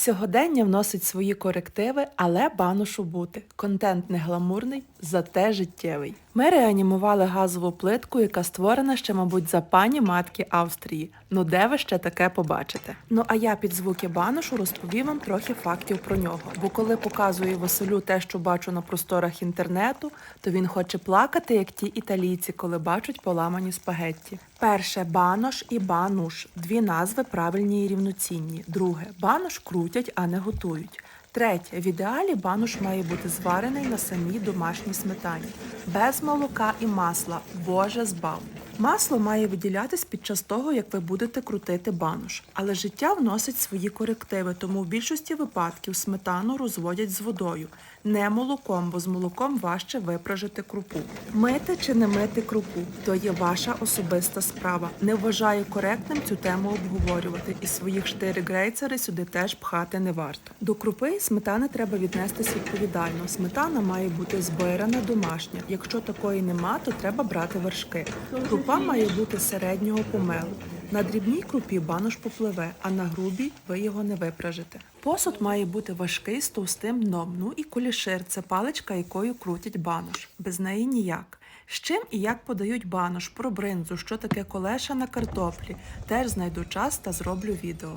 Сьогодення вносить свої корективи, але баношу бути. Контент не гламурний, зате життєвий. Ми реанімували газову плитку, яка створена ще, мабуть, за пані матки Австрії. Ну де ви ще таке побачите? Ну а я під звуки баношу розповім вам трохи фактів про нього. Бо коли показую Василю те, що бачу на просторах інтернету, то він хоче плакати, як ті італійці, коли бачать поламані спагетті. Перше банош і бануш дві назви правильні і рівноцінні. Друге банош крутять, а не готують. Третє, в ідеалі банош має бути зварений на самій домашній сметані, без молока і масла. Боже збав. Масло має виділятись під час того, як ви будете крутити банош. Але життя вносить свої корективи, тому в більшості випадків сметану розводять з водою, не молоком, бо з молоком важче випражити крупу. Мити чи не мити крупу то є ваша особиста справа. Не вважаю коректним цю тему обговорювати, і своїх штири грейцери сюди теж пхати не варто. До крупи сметани треба віднестись відповідально. Сметана має бути збирана домашня. Якщо такої нема, то треба брати вершки. Крупа має бути середнього помелу. На дрібній крупі банош попливе, а на грубій ви його не випражите. Посуд має бути важкий з товстим дном. Ну і кулішир це паличка, якою крутять банош. Без неї ніяк. З чим і як подають банош, про бринзу, що таке колеша на картоплі, теж знайду час та зроблю відео.